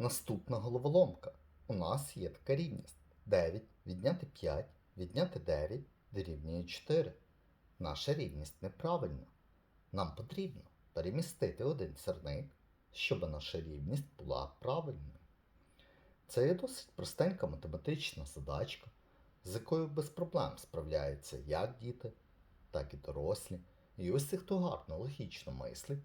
Наступна головоломка. У нас є така рівність. 9 відняти 5, відняти 9 дорівнює 4. Наша рівність неправильна. Нам потрібно перемістити один сірник, щоб наша рівність була правильною. Це є досить простенька математична задачка, з якою без проблем справляються як діти, так і дорослі. І ось хто гарно логічно мислить,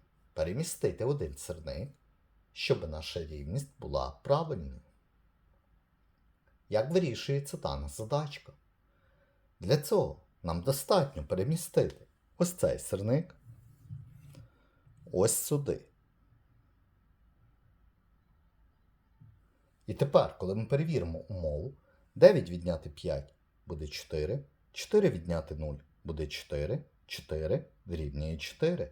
перемістити один сирник, щоб наша рівність була правильною. Як вирішується дана задачка? Для цього нам достатньо перемістити ось цей сирник ось сюди. І тепер, коли ми перевіримо умову, 9 відняти 5 буде 4, 4 відняти 0 буде 4, 4 дорівнює 4.